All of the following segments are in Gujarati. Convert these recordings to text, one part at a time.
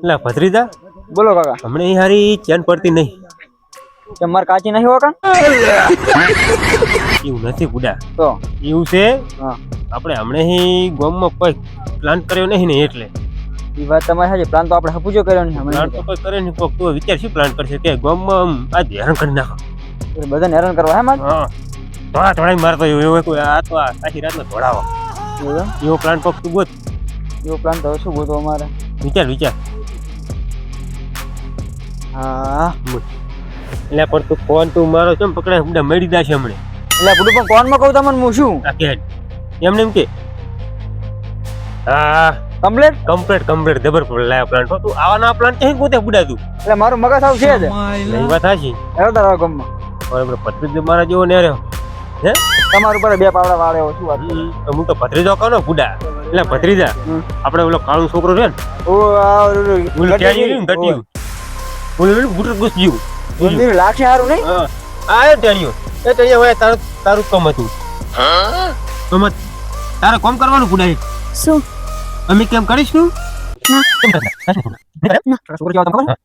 એટલે ભત્રીજા? બોલો કાકા. હમણે હારી ચેન પડતી નહીં. માર કાચી નહીં હોકા? એવું નથી બુડા. તો? એવું છે? આપણે હમણે ગોમમાં કોઈ પ્લાન કર્યો નહીં ને એટલે. એ વાત તમારી સાચી પ્લાન તો આપણે હપુજો કર્યો નહીં પ્લાન તો. કોઈ કરે નહીં કોક તો વિચાર શું પ્લાન કરશે કે ગોમમાં આ હેરાન કરી નાખો. બધાને હેરાન કરવા હે માર? હા. થોડા થોડા મારતો એવો એવો કોઈ આ તો આ આખી રાતનો ધોળાવો. એવું પ્લાન કોક તું ગોત એવો પ્લાન તો શું ગોતો અમારે? વિચાર વિચાર. હા. એટલે પણ તું ફોન તું મારો કેમ પકડાય હમણાં મળી દાશે હમણે. એટલે બધું પણ કોનમાં કહું તમને હું શું? આ એમને એમ કે હા કમ્પ્લેટ કમ્પ્લેટ કમ્પ્લીટ જબર લાયા પ્લાન તો. તું આવા નવા પ્લાન ક્યાં ગોતે બુડા તું? એટલે મારો મગજ આવ છે જ. નહીં વાત હાચી. એરો તારા ગામમાં. બરાબર પત્રી મારા જેવો ને રહ્યો હે? તમારું ઉપર બે પાવડા વાળે એવો શું વાત તો હું તો ભત્રીજો કહો ને બુડા એટલે ભત્રીજા. આપણે ઓલો કાળો છોકરો છે ને ઓ આ ઓલું ટેણિયું ગટિયું ઓલું ઓલું બુટર ગુસ જીવ. મંદિર લાખે સારું નહીં? હા. આ એ ટેણિયું એ ટેણિયા હોય તારું તારું કમ હતું. હા? હતું. તારે કોમ કરવાનું બુડા શું? અમે કેમ કરીશું? ના. કેમ કોમ ને? કામ કામ કામ તમે તમે. છોકરો જાવ, મી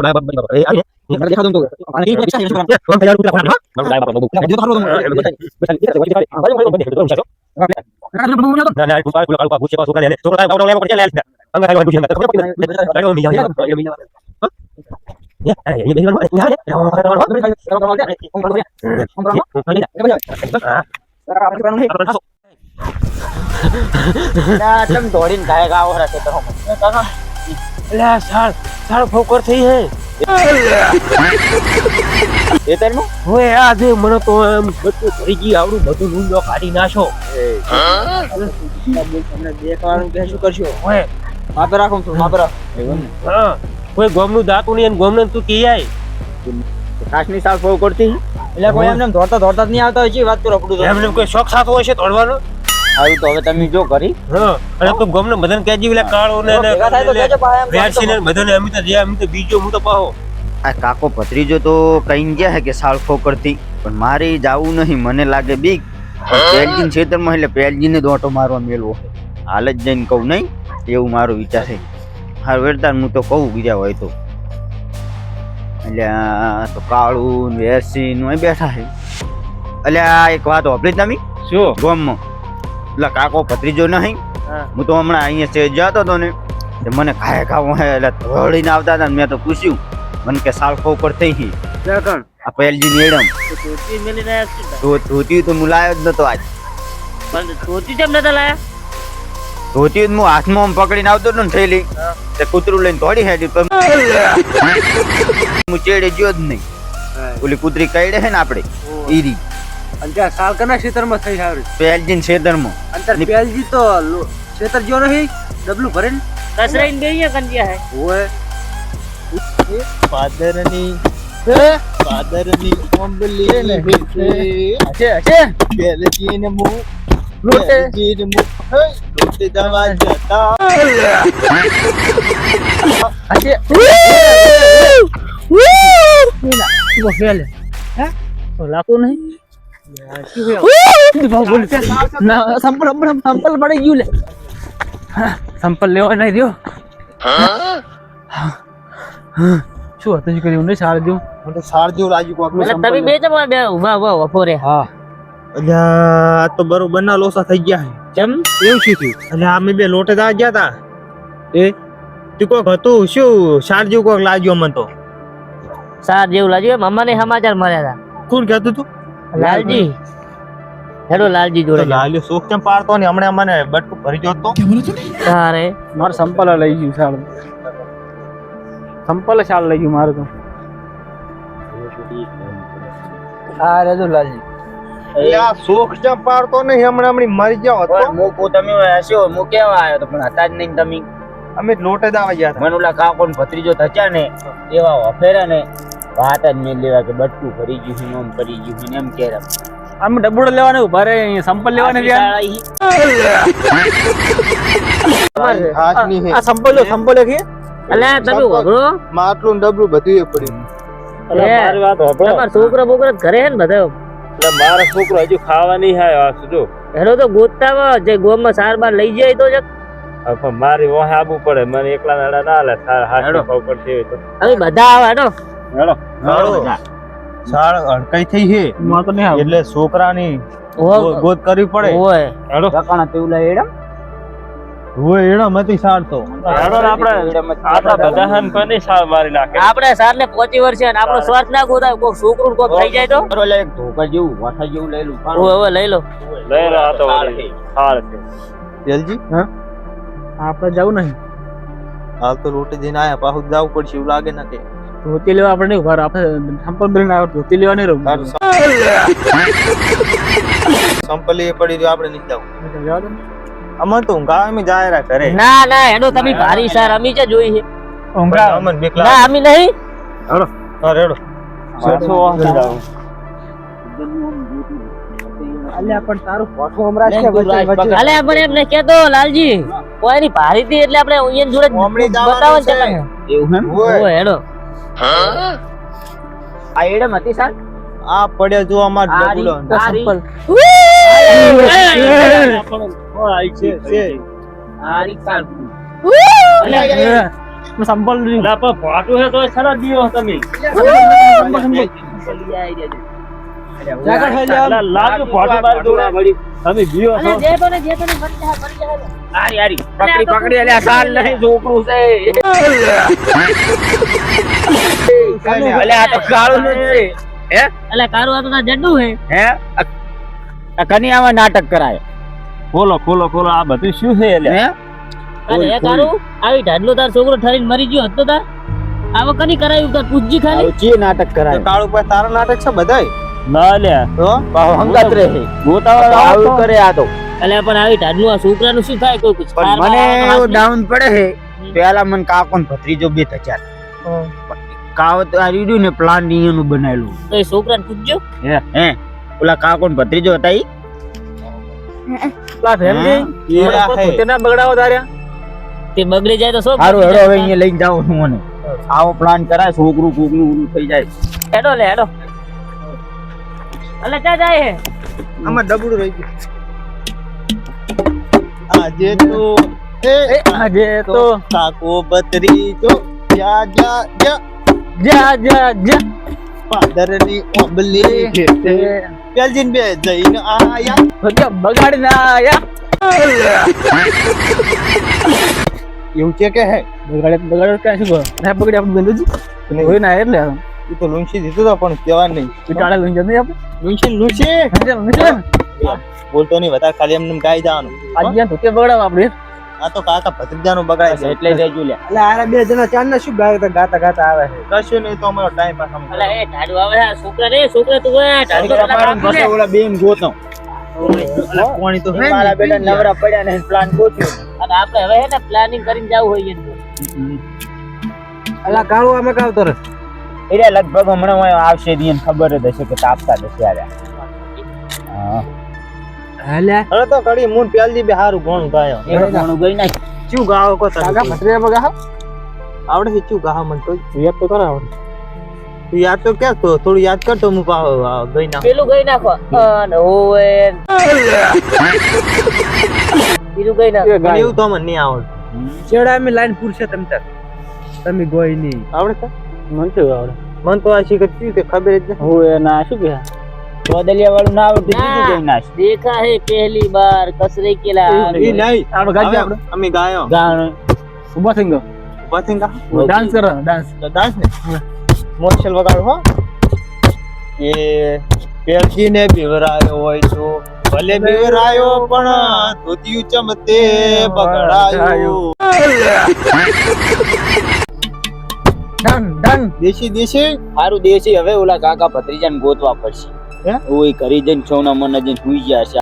જાવ, મી જાવ. હા? યા, દોડીને ગાય ગાવો રાખે તો અલ્યા, સાળ, સાળ ફોકર થઈ હે. એ તારનું હવે આ જે મને તો એમ બધું કરી ગઈ આવડું બધું ઊંડો કાઢી નાખો. તમને દેખવાનું કે શું કરશો હવે માપે રાખો છું માપે રાખ હા કોઈ ગોમનું દાતું નહીં અને ગોમને તું કી આય. કાશની સાલ ફોવ કરતી? એટલે કોઈ એમને ધોરતા દોડતા જ નહીં આવતા હોય છે વાત કરો પડું એમને કોઈ શોખ સાથ હોય છે તોડવાનો? સારું તો હવે તમે જો કરી. હા અને તો ગમને બધાને કહેજી પેલા કાળો ને ને ભેગા થાય તો કહેજો પાછા એમ વેરસી ને બધાને અમે તો જે અમે તો બીજો હું તો પાહો. આ કાકો ભત્રીજો તો કઈ ગયા હે કે સાળખો કરતી પણ મારે જાવું નહીં મને લાગે બીક. પેલજીન ક્ષેત્રમાં એટલે પેલજીને દોટો મારવા મેળવો. હાલ જ જઈને કહું નહીં એવું મારો વિચાર છે. હાર વેરતા હું તો કહું બીજા હોય તો. એટલે આ તો કાળું ને વેરસી નું અહીં બેઠા છે. એટલે આ એક વાત હોભળી તમે? શું? ગોમમાં. એટલે કાકો ભત્રીજો નહીં. હા. હું તો હમણાં અહીંયા સ્ટેજ જતો હતો ને તે મને ખાય ખાવું હે એટલે ધોળીને આવતા હતા ને મેં તો પૂછ્યું. મને કે સાળખો ઉપર થઈ ગઈ આ પહેલજી મેડમ તો ધોતી તો હું લાયો જ નતો આજ. ધોતી જ હું હાથમાં આમ પકડીને આવતો હતો ને થેલી. તે કૂતરું લઈને દોડી હેડી પણ હું ચેડે ગયો જ નહીં. ઓલી કૂતરી કઈડે છે ને આપણે ઈરી. અંજા સાલ કના ક્ષેત્રમાં થઈ સારું પહેલજી છેદરમાં અંતર પેલજી તો લો- ક્ષેત્ર જો નહીં ડબલું ભરીને કસરાઈન બેહીએ કંજિયા હે. ઓય. પાદરની પાદરની ઓંબલી છે છે. બેલજીને મુ લોટે. બેલજીને મુ હે, લોટે દવા જતા. છે. વો ફેલે. હે? તો લાગતું નહીં? ના સંપલ સંપલ સંપલ પડી ગયું લે સંપલ લેવો નહીં રહ્યો શું હતું કર્યું નહીં સારું જેવું મને તો સાર જેવું લાગ્યું કોકનું એટલે સંપલ તમે બે જમા બે ઊભા ઊભા વફોરે હા અલ્યા આ તો બરોબર ના લોસા થઈ ગયા કેમ એવું શું થયું એટલે અમે બે લોટે દવા ગયા તા એ તું કોક હતું શું સાર જેવું કોક લાગ્યું મને તો સાર જેવું લાગ્યું મમ્માને સમાચાર મળ્યા હતા કોણ કહેતું તું લાલજી. હેડો લાલજી જોડે લાલજી શોખ કેમ પાડતો ને હમણાં મને બટકું ભરી ગયો તો. તારે. માર સંપલ લઈ ગયું સાળ સંપલ સાળ લઈ ગયું મારું તો. હા રેજો લાલજી. આ શોખ ચમ પાડતો નહીં? હમણાં હમણાં મરી જાવ ઓય, મૂકું તમે હસ્યો હું કેવા આવ્યો તો પણ હતા જ નહીં તમે. અમે લોટે જ આવી ગયા મને ઓલા કાકો ભત્રીજો થયા ને એવા વફેરા ને વાત જ મેં લેવા કે બટકું ભરી ગયું છે નોમ કરી ગયું છે એમ કે આમ ડબુડો લેવાનો ઊભા રે અહીંયા સંપલ લેવાને હે આ સંપલ લો સંપલ એક અલે તમે ઓગળો માટલું ડબલું બધું પડ્યું. મારી વાત તમારા તમાર છોકરો બોકરો ઘરે હે ને બધા મારો છોકરો હજુ ખાવા નહીં આવ્યો આ સુજો એનો તો ગોતતા જે ગોમમાં સાર બાર લઈ જાય તો જક પણ મારી વહે આબુ પડે મને એકલા નાડા ના લે સાર હાથ હેડો. ખાવ પડતી હોય તો. અરે બધા આવે હેડો. હેડો સાળ અડકાઈ થઈ છે. માં તો નહીં એટલે છોકરાની ગોદ ગોત કરવી પડે. ઓય. હેડો કાકાના તેવલા એડમ? હોય એનો મતી સારતો હેડો ને આપણે આપણા બધા હન કોની સાળ મારી નાખે? આપણે ને પોચી વર્ષે અને આપણો સ્વાર્થ ના ગોતાય કોક છોકરું કોક થઈ જાય તો? ઓલા એક ધોકા જેવું વાઠા જેવું લઈ લઉં. ઓય ઓય લઈ લો. લઈ રહ્યા તો સાળ છે. જલજી? આપણે જવું નહીં. હાલ તો રોટી જઈને આયા પાછું જવું પડશે એવું લાગે ના કે. ધોતી લેવા આપણે નહીં ઊભા આપણે સંપલ આવ્યો ધોતી લેવા નહીં રહું સંપલ એ પડી રહ્યો આપણે નહીં જવું. અમન તો ઊંઘા અમે જાય રા ઘરે. ના ના એનો તમે ભારી સાર અમી જે જોઈ છે. અમન બેકલા ના અમી નહીં. હા રેડો. વાહન જાવ અલે આપણે એમને કેતો લાલજી. કોઈની ભારી હતી એટલે આપણે જોડે બતાવો ને એવું હેડો. આ એડમ હતી સર આ પડ્યા જો અમાર આ ડબુલો. રી- આ રી- છે છે આ રી સાહેબ. સંપલ ના પણ હે તો ખરા દિયો તમે. અલા, લાગ્યું ભાટું મારી જોડે. તમે બીવો છો. અલે જે બને જે બને મરી જા મરી જા આરી આરી પકડી પકડી. અલ્યા સાલ નહીં છોકરું છે. અલ્યા. આ તો કાળું નથી અલે કારું આ તો જડ્ડું હે હે? આ- આ કનિયામાં નાટક કરાય. ખોલો ખોલો ખોલો. આ બધું શું છે હે? અરે હે કારું આવી ઢાડલો તાર છોકરો ઠરીને મરી ગયો હતો તાર આવો કની કરાયું? તાર પૂછજી ખાલી? ચી નાટક કરાય? કાળુ પર તારો નાટક છે બધાય? ના લ્યા તો હંગાત રહે. ગોતાવાળા આવું કરે આ તો. અલે પણ આવી ઢાડલું આ છોકરાનું શું થાય કોઈ કુછ પણ મને ડાઉન પડે છે. પેલા મને કાકો ને ભત્રીજો બે થયા કાવત આ રીડ્યું ને પ્લાનનું બનાવેલું. તો એ છોકરાને પૂછજો. હે ઓલા કાકો ને ભત્રીજો હતા ઈ. પેલા ફેમિલી એરા હે. પોતે ના બગડાવો તાર્યા તે બગડી જાય તો શું સારું હેડો હવે અહીંયા લઈને જાઉં છું મને આવો પ્લાન કરાય છોકરું કોકનું થઈ જાય. હેડો લે હેડો. અલે ચા જાય હે આમાં ડબડું રહી ગયું. આજે તો એ આજે તો કાકો બત્રીજો જા જા જા જા જા જા પાદરની ઓબલી ઘેટે પેલજીન બે જઈને આયા. બધા બગાડીને આયા. એવું છે કે હે? બગાડે બગાડે ક્યાં શું ના બગડી આપણે બંધુજી હોય ના એટલે. એ તો લુંછી દીધો તો પણ કહેવા નહીં. ટાળે લઈને જતી આપણે લુંછી લુંછી? બોલતો નહીં વધારે ખાલી એમને ગાઈ જવાનું. આજ જ્યાં ધોકે બગડાવ આપણે આ તો કાકા ભત્રીજાનું બગાડે છે એટલે જઈજો લે એટલે આરા બે જણા ચાર ને શું ગાતા ગાતા ગાતા આવે છે? કશું નહીં તો અમારો ટાઈમ પાસ અમે અલે એ ઢાડુ આવે આ છોકરા રે છોકરા તું આ ઢાડુ તો મારું કાપી ઓલા બેન ગોતો. પાણી તો હે મારા બેટા નવરા પડ્યા ને પ્લાન ગોત્યો. અને આપણે હવે હે ને પ્લાનિંગ કરીને જવું હોય એનું. અલા કાળો અમે કાવ તરસ એટલે લગભગ હમણાં હું આવશે ઈ ખબર જ હશે કે તાપતા જશે આર્યા હા. તો કડી મૂન પ્યાલજી બે હારું ઘણું ગાયો. એક ઘણું ગઈ નાખ. ચું ગાવો કો તમે કાકા બગા આવડે છે ચું ગાવા મન તો યાદ તો કરાવ તું યાદ તો કે? તો થોડું યાદ કર તો હું પાવ ગઈ ના પેલું ગઈ નાખો. અને ઓવે બીજું ગઈ નાખ. એવું તો મને નહીં આવડે છેડા અમે લાઈન પૂરશે તમે તાર. તમે ગોઈ નહીં. આવડે તો? મને શું આવડે. મને તો આ શીખર કે ખબર જ ના હું ના શું કે ચોદલિયા વાળું ના આવડતું બીજું કઈ નાશ દેખા હે પહેલી બાર કસરે કેલા એ નહીં. આપણે ગાજે આપણે? અમે ગાયો. ગાણ. ઊભા થઈ ગયો ઊભા થઈ ગયો ડાન્સ કરો ડાન્સ ડાન્સ ને? મોશલ વગાડો હો. એ પેરજીને બિવરાયો હોય તો ભલે બિવરાયો પણ ધોતિયું ચમતે બગડાયો. દેશી દેશી? સારું દેશી. હવે ઓલા કાકા ભત્રીજાને ગોતવા પડશે. હે? ઓય ઘરે જઈને છોના મન જઈને સુઈ ગયા છે.